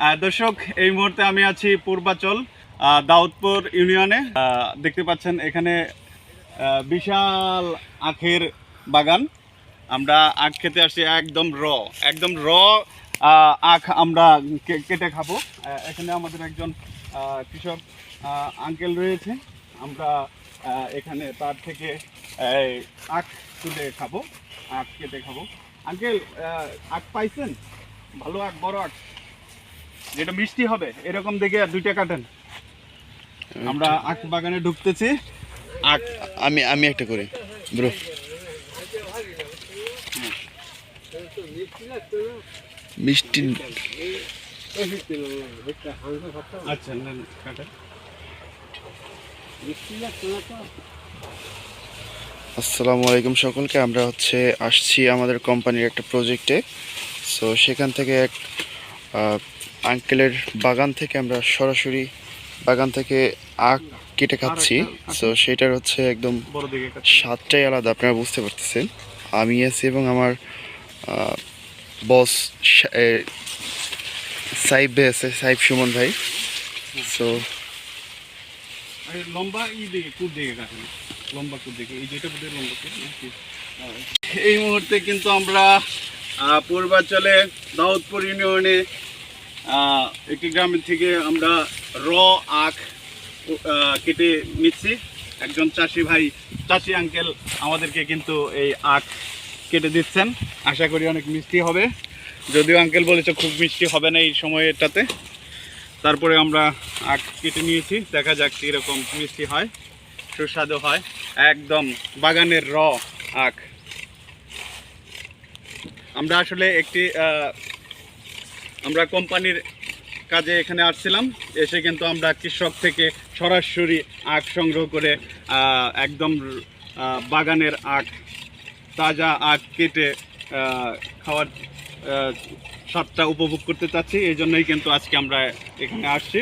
দর্শক, এই মুহূর্তে আমি আছি পূর্বাচল দাউদপুর ইউনিয়নে। দেখতে পাচ্ছেন এখানে বিশাল আখের বাগান। আমরা আখ খেতে আসছি একদম র একদম র আখ আমরা কেটে খাব। এখানে আমাদের একজন কৃষক আঙ্কেল রয়েছে। আমরা এখানে তার থেকে আখ তুলে খাব, আখ কেটে খাব। আঙ্কেল আখ পাইছেন? ভালো আখ, বড় আখ? যেটা মিষ্টি হবে এরকম দেখে দুইটা কাটেন। আমরা আখ বাগানে ঢুকতেছি। আখ আমি আমি একটা করে। ব্রো। মিষ্টি আচ্ছা কাটেন। আসসালামু আলাইকুম সকলকে। আমরা হচ্ছে আসছি আমাদের কোম্পানির একটা প্রজেক্টে। সো সেখান থেকে এক আঙ্কেলের বাগান থেকে আমরা সরাসরি বাগান থেকে আখ কেটে খাচ্ছি। সো সেটার হচ্ছে একদম স্বাদটাই আলাদা আপনারা বুঝতে পারতেছেন। আমি আছি এবং আমার বস সাইব ভাই আছে সাইব সুমন ভাই। সো এই লম্বা ই দিকে কুদ দিকে কাটেন লম্বা কুদ দিকে? এই যেটা বোধহয় লম্বা কুদ এই মুহূর্তে কিন্তু আমরা পূর্বাঞ্চলে দাউদপুর ইউনিয়নে একটি গ্রামের থেকে আমরা র, আখ কেটে নিচ্ছি। একজন চাষি ভাই, চাষি আঙ্কেল আমাদেরকে কিন্তু এই আখ কেটে দিচ্ছেন। আশা করি অনেক মিষ্টি হবে। যদিও আঙ্কেল বলেছে খুব মিষ্টি হবে না এই সময়টাতে তারপরে আমরা আখ কেটে নিয়েছি। দেখা যাক কীরকম মিষ্টি হয়, সুস্বাদু হয়। একদম বাগানের র আখ। আমরা আসলে একটি আমরা কোম্পানির কাজে এখানে আসছিলাম। এসে কিন্তু আমরা কৃষক থেকে সরাসরি আখ সংগ্রহ করে একদম বাগানের আখ, তাজা আখ কেটে খাওয়ার স্বাদটা উপভোগ করতে চাচ্ছি। এই জন্যই কিন্তু আজকে আমরা এখানে আসছি।